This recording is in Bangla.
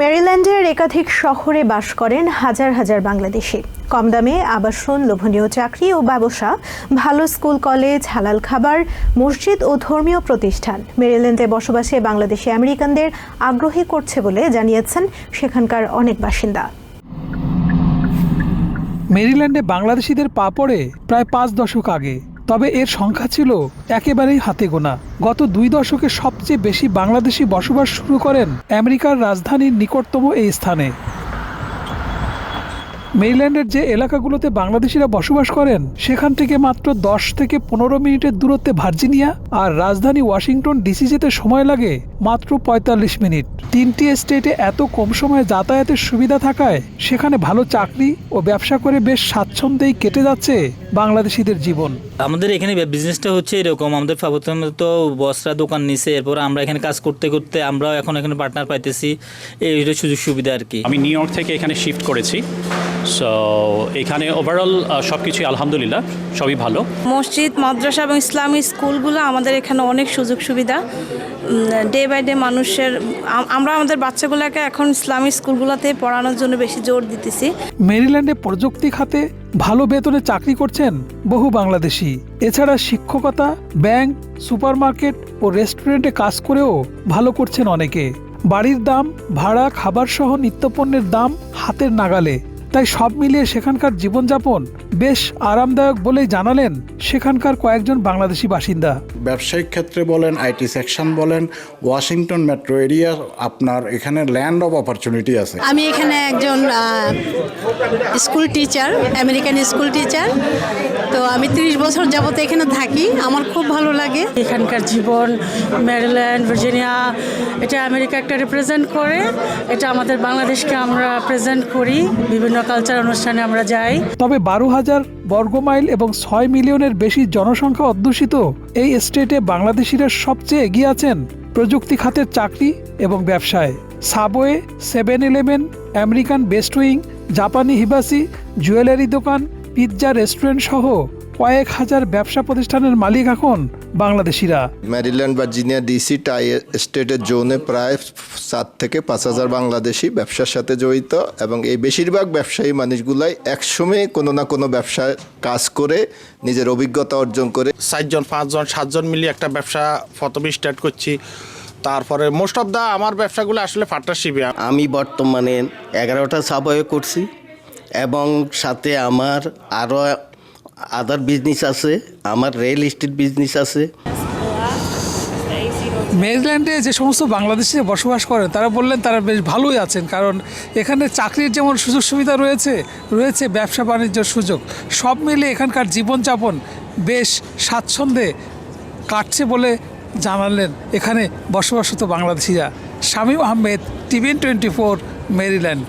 মেরিল্যান্ডের একাধিক শহরে বাস করেন হাজার হাজার বাংলাদেশি। কম দামে আবাসন, লোভনীয় চাকরি ও ব্যবসা, ভালো স্কুল, কলেজ, হালাল খাবার, মসজিদ ও ধর্মীয় প্রতিষ্ঠান। মেরিল্যান্ডে বসবাসে বাংলাদেশি আমেরিকানদের আগ্রহী করছে বলে জানিয়েছেন সেখানকার অনেক বাসিন্দা। মেরিল্যান্ডে বাংলাদেশিদের পা পড়ে প্রায় পাঁচ দশক আগে। তবে এর সংখ্যা ছিল একেবারেই হাতে গোনা। গত দুই দশকে সবচেয়ে বেশি বাংলাদেশি বসবাস শুরু করেন আমেরিকার রাজধানীর নিকটতম এই স্থানে। মেরিল্যান্ডের যে এলাকাগুলোতে বাংলাদেশিরা বসবাস করেন সেখান থেকে মাত্র দশ থেকে পনেরো মিনিটের দূরত্বে ভার্জিনিয়া আর রাজধানী ওয়াশিংটন ডিসি যেতে সময় লাগে মাত্র পঁয়তাল্লিশ মিনিট। তিনটি স্টেটে এত কম সময়ে যাতায়াতের সুবিধা থাকায় সেখানে ভালো চাকরি ও ব্যবসা করে বেশ স্বাচ্ছন্দ্যেই কেটে যাচ্ছে বাংলাদেশিদের জীবন। আমাদের এখানে বিজনেসটা হচ্ছে এরকম। আমাদের প্রথমে তো বসরা দোকান নিছে এরপর আমরা এখানে কাজ করতে করতে আমরাও এখন এখানে পার্টনার পাইতেছি। এই সুযোগ সুবিধা আর কি। আমি নিউ ইয়র্ক থেকে এখানে শিফট করেছি। সো এখানে ওভারঅল সব কিছুই আলহামদুলিল্লাহ সবই ভালো। মসজিদ মাদ্রাসা এবং ইসলামী স্কুলগুলো আমাদের এখানে অনেক সুযোগ সুবিধা। ডে বাই ডে মানুষের আমরা আমাদের বাচ্চাগুলোকে এখন ইসলামী স্কুলগুলোতে পড়ানোর জন্য বেশি জোর দিতেছি। মেরিল্যান্ডে প্রযুক্তি খাতে ভালো বেতনে চাকরি করছেন বহু বাংলাদেশি। এছাড়া শিক্ষকতা ব্যাংক সুপারমার্কেট ও রেস্টুরেন্টে কাজ করেও ভালো করছেন অনেকে। বাড়ির দাম ভাড়া খাবার সহ নিত্যপণ্যের দাম হাতের নাগালে। তাই সব মিলিয়ে সেখানকার জীবনযাপন বেশ আরামদায়ক বলেই জানালেন সেখানকার কয়েকজন বাংলাদেশি বাসিন্দা। ব্যবসায়িক ক্ষেত্রে বলেন আইটি সেকশন বলেন ওয়াশিংটন মেট্রো এরিয়া আপনার এখানে ল্যান্ড অফ অপরচুনিটি আছে। আমি এখানে একজন school teacher American school teacher তো আমি ত্রিশ বছর যাবত এখানে থাকি আমার খুব ভালো লাগে। এখানকার জীবন ম্যারিল্যান্ড ভার্জিনিয়া এটা আমেরিকা একটা রিপ্রেজেন্ট করে এটা আমাদের বাংলাদেশকে আমরা প্রেজেন্ট করি বিভিন্ন কালচার অনুষ্ঠানে আমরা যাই। তবে বারো হাজার বর্গমাইল এবং ছয় মিলিয়নের বেশি জনসংখ্যা অধ্যুষিত এই স্টেটে বাংলাদেশিরা সবচেয়ে এগিয়ে আছেন প্রযুক্তি খাতের চাকরি এবং ব্যবসায়। Subway Seven Eleven American Best Wing জাপানি হিবাসি জুয়েলারি দোকান পিৎজা রেস্টুরেন্ট সহ কয়েক হাজার ব্যবসা প্রতিষ্ঠানের মালিক এখন বাংলাদেশিরা। ম্যারিল্যান্ড ভার্জিনিয়া ডিসি টাই স্টেটের জোনে প্রায় সাত থেকে পাঁচ হাজার বাংলাদেশি ব্যবসার সাথে জড়িত এবং এই বেশিরভাগ ব্যবসায়ী মানুষগুলাই একসময় কোনো না কোনো ব্যবসায় কাজ করে নিজের অভিজ্ঞতা অর্জন করে। চারজন পাঁচজন সাতজন মিলিয়ে একটা ব্যবসা প্রথমে স্টার্ট করছি। তারপরে মোস্ট অফ দা আমার ব্যবসাগুলো আসলে পার্টনারশিপে আমি বর্তমানে এগারোটা সাবওয়ে করছি এবং সাথে আমার আরও আদার বিজনেস আছে, আমার রিয়েল এস্টেট বিজনেস আছে। মেরিল্যান্ডে যে সমস্ত বাংলাদেশি বসবাস করেন তারা বললেন তারা বেশ ভালোই আছেন, কারণ এখানে চাকরির যেমন সুযোগ সুবিধা রয়েছে রয়েছে ব্যবসা বাণিজ্যের সুযোগ। সব মিলে এখানকার জীবনযাপন বেশ স্বাচ্ছন্দ্যে কাটছে বলে জানালেন এখানে বসবাসরত বাংলাদেশিরা। Shamim Ahmed TVN twenty four Maryland